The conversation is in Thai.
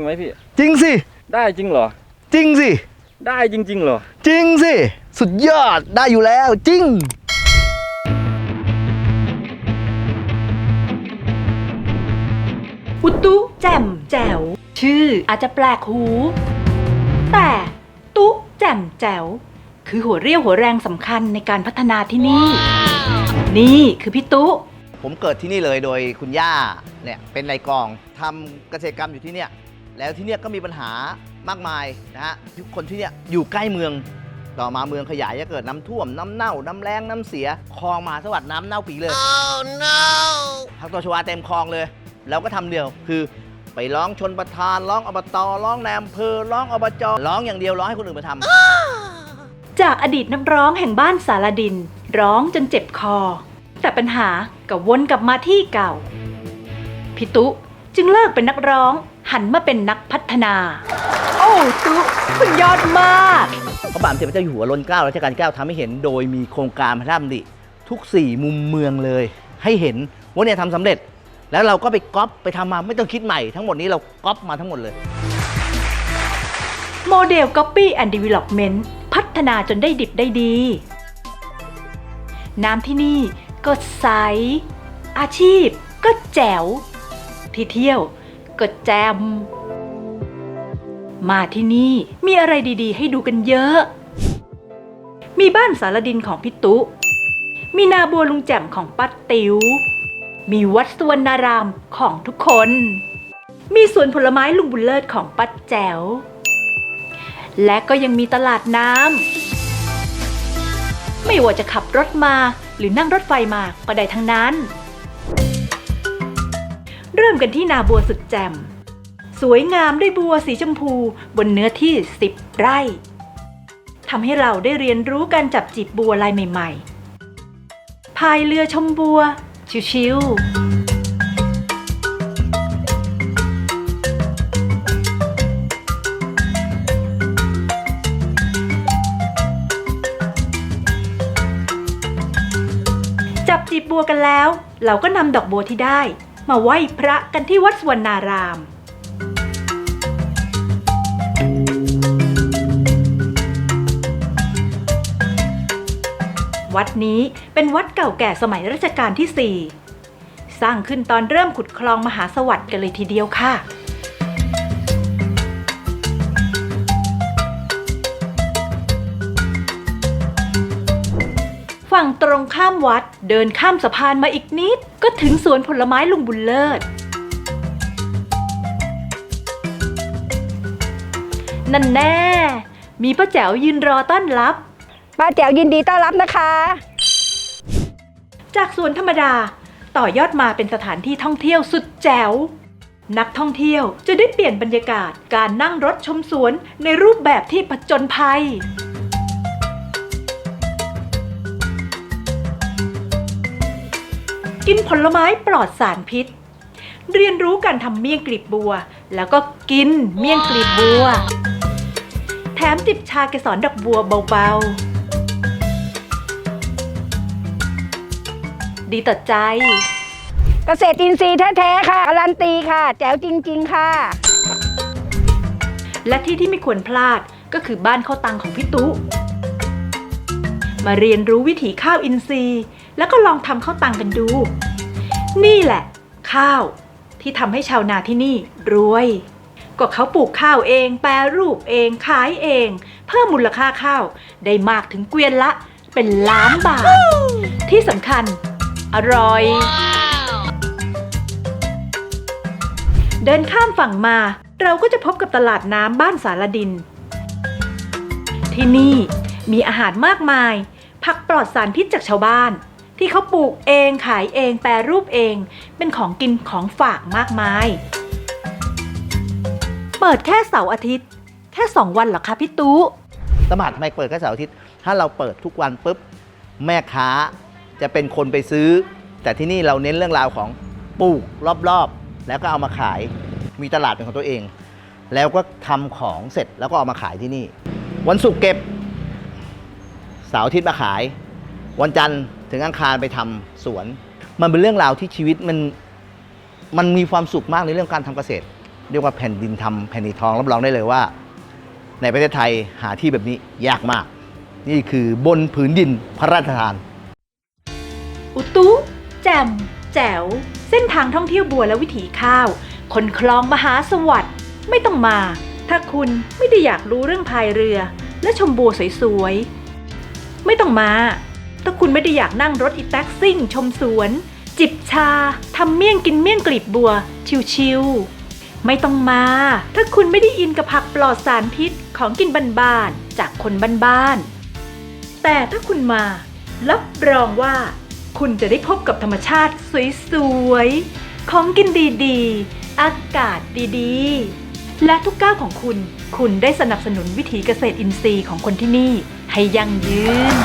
งไหมพี่ จริงสิ ได้จริงเหรอ จริงสิ ได้จริงๆเหรอ จริงสิ สุดยอดได้อยู่แล้วจริง อุตุแจ่มแจ๋ว ชื่ออาจจะแปลกหู แต่ตุ๊แจ่มแจ๋ว คือหัวเรี่ยวหัวแรงสำคัญในการพัฒนาที่นี่ นี่คือพี่ตุ๊ผมเกิดที่นี่เลยโดยคุณย่าเนี่ยเป็นนายกองทำเกษตรกรรมอยู่ที่เนี่ย แล้วที่เนี่ยก็มีปัญหามากมายนะฮะทุกคนที่เนี่ยอยู่ใกล้เมือง ต่อมาเมืองขยายจะเกิดน้ำท่วมน้ำเน่า น้ำแรงน้ำเสียคลองมหาสวัสดิ์น้ำเน่าปีเลย oh no พักตชวาเต็มคลองเลย แล้วก็ทำเดียวคือไปร้องชนประธานร้องอบตร้องนายอำเภอร้องอบจร้องอย่างเดียวร้องให้คนอื่นมาทำ จากอดีตนักร้องแห่งบ้านสารดิน ร้องจนเจ็บคอ แต่ปัญหาก็วนกลับมาที่เก่าพี่ตุจึงเลิกเป็นนักร้อง หันมาเป็นนักพัฒนา โอ้ตุคุณยอดมาก พระบาทสมเด็จพระเจ้าอยู่หัวรัชกาลรัชกาลที่เก้าทำให้เห็นโดยมีโครงการพระราชดำริทุกสี่มุมเมืองเลย ให้เห็นว่าเนี่ยทำสำเร็จ แล้วเราก็ไปก๊อปไปทำมาไม่ต้องคิดใหม่ ทั้งหมดนี้เราก๊อปมาทั้งหมดเลย โมเดล Copy and Development พัฒนาจนได้ดิบได้ดี น้ำที่นี่ก็ใส อาชีพก็แจ๋ว ที่เที่ยว ก็แจม มาที่นี่มีอะไรดีๆ ให้ดูกันเยอะ มีบ้านสารดินของพี่ตุ มีนาบัวลุงแจ่มของป้าติวมีวัดสวนนารามของทุกคน มีสวนผลไม้ลุงบุญเลิศของป้าแจ๋ว และก็ยังมีตลาดน้ำ ไม่ว่าจะขับรถมาหรือนั่งรถไฟมาก็ได้ทั้งนั้น เริ่มกันที่นาบัวสุดแจ่ม สวยงามด้วยบัวสีชมพูบนเนื้อที่ 10 ไร่ทำให้เราได้เรียนรู้การจับจีบบัวลายใหม่ๆ พายเรือชมบัว ชิวๆจับจีบบัวกันแล้ว เราก็นำดอกบัวที่ได้ มาไหว้พระกันที่วัดสวรรณาราม วัดนี้เป็นวัดเก่าแก่สมัยรัชกาลที่ 4 สร้างขึ้นตอนเริ่มขุดคลองมหาสวัสดิ์กันเลยทีเดียวค่ะ ฝั่งตรงข้ามวัด เดินข้ามสะพานมาอีกนิด ก็ถึงสวนผลไม้ลุงบุญเลิศ นั่นแน่ มีป้าแจ๋วยืนรอต้อนรับ ป้าแจ๋วยินดีต้อนรับนะคะ จากสวนธรรมดา ต่อยอดมาเป็นสถานที่ท่องเที่ยวสุดแจ๋ว นักท่องเที่ยวจะได้เปลี่ยนบรรยากาศการนั่งรถชมสวนในรูปแบบที่ผจญภัย กินผลไม้ปลอดสารพิษ เรียนรู้การทำเมี่ยงกลีบบัว แล้วก็กินเมี่ยงกลีบบัว แถมจิบชาเกสรดอกบัวเบาๆ ดีต่อใจ เกษตรอินทรีย์แท้ๆค่ะการันตีค่ะ แจ๋วจริง ๆ ค่ะ และที่ที่ไม่ควรพลาดก็คือบ้านข้าวตังของพี่ตุมาเรียนรู้วิถีข้าวอินทรีย์ แล้วก็ลองทำข้าวตังกันดู นี่แหละ ข้าวที่ทำให้ชาวนาที่นี่รวย ก็เขาปลูกข้าวเอง แปรรูปเองขายเอง เพิ่มมูลค่าข้าวได้มากถึงเกวียนละ เป็นล้านบาท ที่สำคัญ อร่อย เดินข้ามฝั่งมา เราก็จะพบกับตลาดน้ำบ้านสารดิน ที่นี่มีอาหารมากมาย ผักปลอดสารพิษจากชาวบ้าน ที่เขาปลูกเองขายเองแปรรูปเอง เป็นของกินของฝากมากมาย เปิดแค่เสาร์อาทิตย์ แค่สองวันเหรอคะพี่ตู้ ตลาดทำไมเปิดแค่เสาร์อาทิตย์ ถ้าเราเปิดทุกวันปุ๊บ แม่ค้าจะเป็นคนไปซื้อ แต่ที่นี่เราเน้นเรื่องราวของปลูกรอบๆ แล้วก็เอามาขาย มีตลาดเป็นของตัวเอง แล้วก็ทำของเสร็จแล้วก็เอามาขายที่นี่ วันศุกร์เก็บ เสาร์อาทิตย์มาขาย วันจันทร์ ถึงอังคารไปทำสวน มันเป็นเรื่องราวที่ชีวิตมันมันมีความสุขมากในเรื่องการทำเกษตร เรียกว่าแผ่นดินทำแผ่นดินทองรับรองได้เลยว่า ในประเทศไทยหาที่แบบนี้ยากมาก นี่คือบนผืนดินพระราชทาน อุตุแจมแจ๋ว เส้นทางท่องเที่ยวบัวและวิถีข้าว คนคลองมหาสวัสดิ์ไม่ต้องมา ถ้าคุณไม่ได้อยากรู้เรื่องพายเรือ และชมบัวสวยๆไม่ต้องมา ถ้าคุณไม่ได้อยากนั่งรถอีแท็กซิ่ง ชมสวน จิบชาทำเมี่ยงกินเมี่ยงกลีบบัว ชิวๆไม่ต้องมา ถ้าคุณไม่ได้อินกับผักปลอดสารพิษของกินบ้านๆจากคนบ้านๆแต่ถ้าคุณมา รับรองว่า คุณจะได้พบกับธรรมชาติสวยๆของกินดีๆ อากาศดีๆ และทุกก้าวของคุณ คุณได้สนับสนุนวิถีเกษตรอินทรีย์ของคนที่นี่ ให้ยั่งยืน